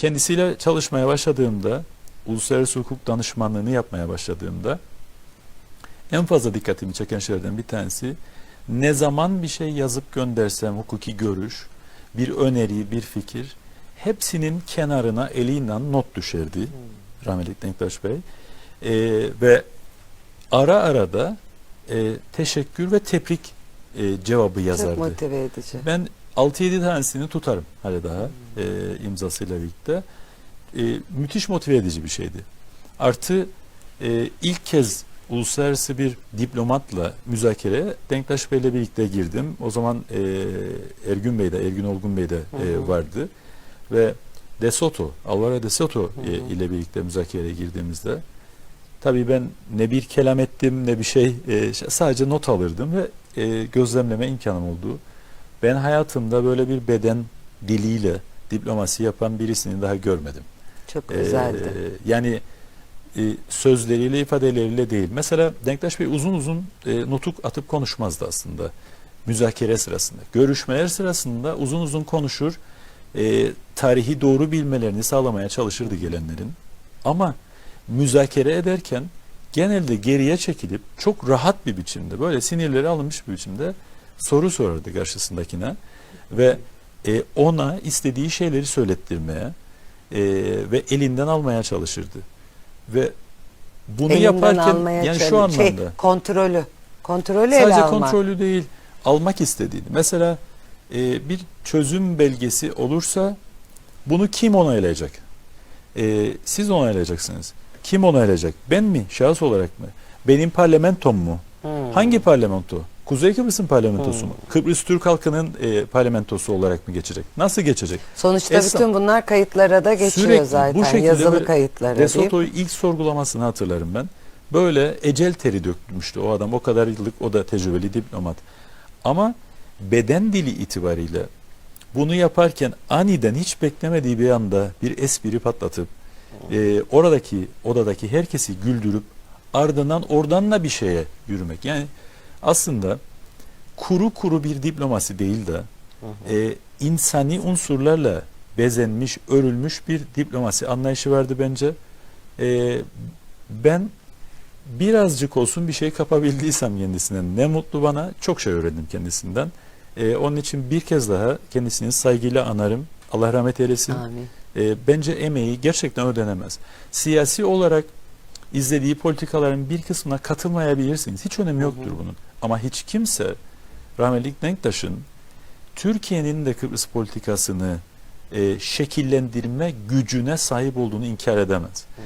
kendisiyle çalışmaya başladığımda, uluslararası hukuk danışmanlığını yapmaya başladığımda en fazla dikkatimi çeken şeylerden bir tanesi ne zaman bir şey yazıp göndersem hukuki görüş, bir öneri, bir fikir hepsinin kenarına eliyle not düşerdi rahmetli Denktaş Bey. Ee, ve ara ara da e, teşekkür ve tebrik e, cevabı Çok yazardı. motive edici. Ben 6-7 tanesini tutarım hala daha e, imzasıyla birlikte. E, müthiş motive edici bir şeydi. Artı e, ilk kez uluslararası bir diplomatla müzakereye Denktaş Bey'le birlikte girdim. O zaman e, Ergün Bey de, Ergün Olgun Bey de e, vardı. Ve De Soto, Alvaro De Soto e, ile birlikte müzakereye girdiğimizde tabii ben ne bir kelam ettim ne bir şey e, sadece not alırdım ve e, gözlemleme imkanım oldu. Ben hayatımda böyle bir beden diliyle diplomasi yapan birisini daha görmedim. Çok Ee, güzeldi. yani e, sözleriyle ifadeleriyle değil. Mesela Denktaş Bey uzun uzun e, nutuk atıp konuşmazdı aslında müzakere sırasında. Görüşmeler sırasında uzun uzun konuşur. e, tarihi doğru bilmelerini sağlamaya çalışırdı gelenlerin. Ama müzakere ederken genelde geriye çekilip çok rahat bir biçimde böyle sinirleri alınmış bir biçimde soru sorardı karşısındakine ve e, ona istediği şeyleri söylettirmeye e, ve elinden almaya çalışırdı. Ve bunu Elinden yaparken yani şu şey, anlamda kontrolü. Kontrolü ele sadece almak. kontrolü değil almak istediğini. Mesela e, bir çözüm belgesi olursa bunu kim onaylayacak? E, siz onaylayacaksınız. Kim onaylayacak? Ben mi? Şahıs olarak mı? Benim parlamentom mu? Hmm. Hangi parlamento? Kuzey Kıbrıs'ın parlamentosu Hmm. mu? Kıbrıs Türk halkının e, parlamentosu olarak mı geçecek? Nasıl geçecek? Sonuçta Esnaf- bütün bunlar kayıtlara da geçiyor Sürekli bu zaten. şekilde Yazılı kayıtlara. De değil mi? Soto'yu ilk sorgulamasını hatırlarım ben. Böyle ecel teri dökmüştü o adam. O kadar yıllık o da tecrübeli diplomat. Ama beden dili itibariyle bunu yaparken aniden hiç beklemediği bir anda bir espri patlatıp e, oradaki odadaki herkesi güldürüp ardından oradan da bir şeye yürümek. Yani aslında kuru kuru bir diplomasi değil de e, insani unsurlarla bezenmiş, örülmüş bir diplomasi anlayışı vardı bence. E, ben birazcık olsun bir şey kapabildiysem kendisinden ne mutlu bana. Çok şey öğrendim kendisinden. E, onun için bir kez daha kendisini saygıyla anarım. Allah rahmet eylesin. Amin. E, bence emeği gerçekten ödenemez. Siyasi olarak izlediği politikaların bir kısmına katılmayabilirsiniz. Hiç önemi yoktur bunun. Ama hiç kimse rahmetli Denktaş'ın Türkiye'nin de Kıbrıs politikasını e, şekillendirme gücüne sahip olduğunu inkar edemez. Hı.